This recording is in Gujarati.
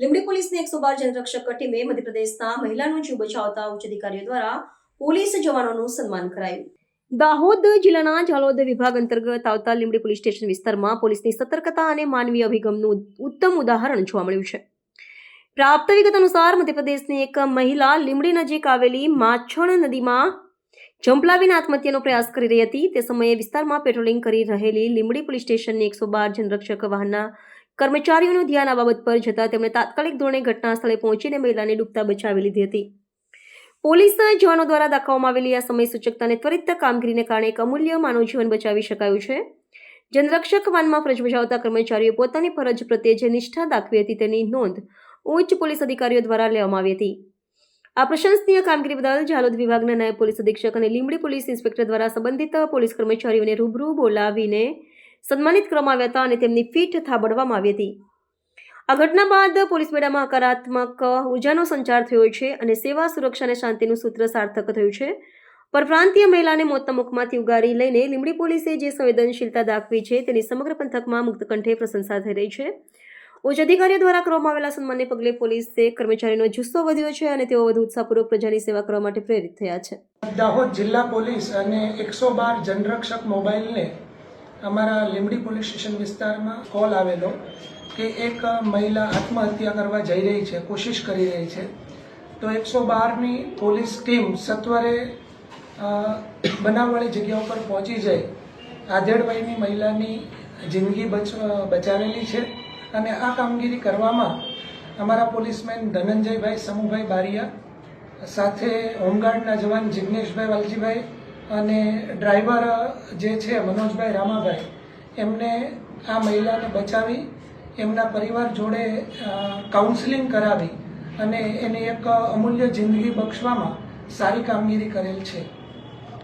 એકસો બાર જનરક્ષક ટીમે મધ્યપ્રદેશના મહિલાનો જીવ બચાવતા ઉચ્ચ અધિકારીઓ દ્વારા પોલીસ જવાનોનું સન્માન કરાયું. દાહોદ જિલ્લાના જાલોદ વિભાગ અંતર્ગત આવતા લીમડી પોલીસ સ્ટેશન વિસ્તારમાં પોલીસની સતર્કતા અને માનવીય અભિગમનું ઉત્તમ ઉદાહરણ જોવા મળ્યું છે. પ્રાપ્ત વિગત અનુસાર મધ્યપ્રદેશની એક મહિલા લીમડી નજીક આવેલી માછણ નદીમાં જંપલાવીને આત્મહત્યાનો પ્રયાસ કરી રહી હતી. તે સમયે વિસ્તારમાં પેટ્રોલિંગ કરી રહેલી લીમડી પોલીસ સ્ટેશનની એકસો બાર જનરક્ષક વાહનના કર્મચારીઓનું ધ્યાન આ બાબત પર જતાં તેમણે તાત્કાલિક ધોરણે ઘટના સ્થળે પહોંચીને મહિલાને ડૂબતા બચાવી લીધી હતી. પોલીસના જવાનો દ્વારા દાખવવામાં આવેલી આ સમય સૂચકતાને ત્વરિત કામગીરીને કારણે એક અમૂલ્ય માનવ જીવન બચાવી શકાયું છે. જનરક્ષક વાનમાં ફરજ બજાવતા કર્મચારીઓ પોતાની ફરજ પ્રત્યે જે નિષ્ઠા દાખવી હતી તેની નોંધ ઉચ્ચ પોલીસ અધિકારીઓ દ્વારા લેવામાં આવી હતી. આ પ્રશંસનીય કામગીરી બદલ જાલોદ વિભાગના નાયબ પોલીસ અધિક્ષક અને લીંબડી પોલીસ ઇન્સ્પેક્ટર દ્વારા સંબંધિત પોલીસ કર્મચારીઓને રૂબરૂ બોલાવીને સન્માનિત કરવામાં આવ્યા હતા અને તેમની ફીટ થાબડવામાં આવી હતી. આ ઘટના બાદ પોલીસ મેળામાં હકારાત્મક ઉર્જાનો સંચાર થયો છે અને સેવા, સુરક્ષા અને શાંતિનું સૂત્ર સાર્થક થયું છે. પરપ્રાંતીય મહિલાને મોતના મુખમાંથી ઉગારી લઈને લીંબડી પોલીસે જે સંવેદનશીલતા દાખવી છે તેની સમગ્ર પંથકમાં મુક્ત કંઠે પ્રશંસા થઈ રહી છે. ઉચ્ચ અધિકારીઓ દ્વારા કરવામાં આવેલા સન્માનને પગલે પોલીસે કર્મચારીનો જુસ્સો વધ્યો છે અને તેઓ વધુ ઉત્સાહપૂર્વક પ્રજાની સેવા કરવા માટે પ્રેરિત થયા છે. દાહોદ જિલ્લા પોલીસ અને એકસો બાર જનરક્ષક મોબાઈલને અમારા લીંબડી પોલીસ સ્ટેશન વિસ્તારમાં કોલ આવેલો કે એક મહિલા આત્મહત્યા કરવા જઈ રહી છે, કોશિશ કરી રહી છે. તો એકસો બારની પોલીસ ટીમ સત્વરે બનાવવાળી જગ્યા ઉપર પહોંચી જઈ આધેડભાઈની મહિલાની જિંદગી બચ બચાવેલી છે અને આ કામગીરી કરવામાં અમારા પોલીસમેન ધનંજયભાઈ, સમુભાઈ બારિયા સાથે હોમગાર્ડના જવાન જિગ્નેશભાઈ વાલજીભાઈ અને ડ્રાઈવર જે છે, મનોજભાઈ રામાભાઈ, એમને આ મહિલાને બચાવી, એમના પરિવાર જોડે કાઉન્સેલિંગ કરાવી અને એની એક અમૂલ્ય જિંદગી બક્ષવામાં સારી કામગીરી કરેલ છે.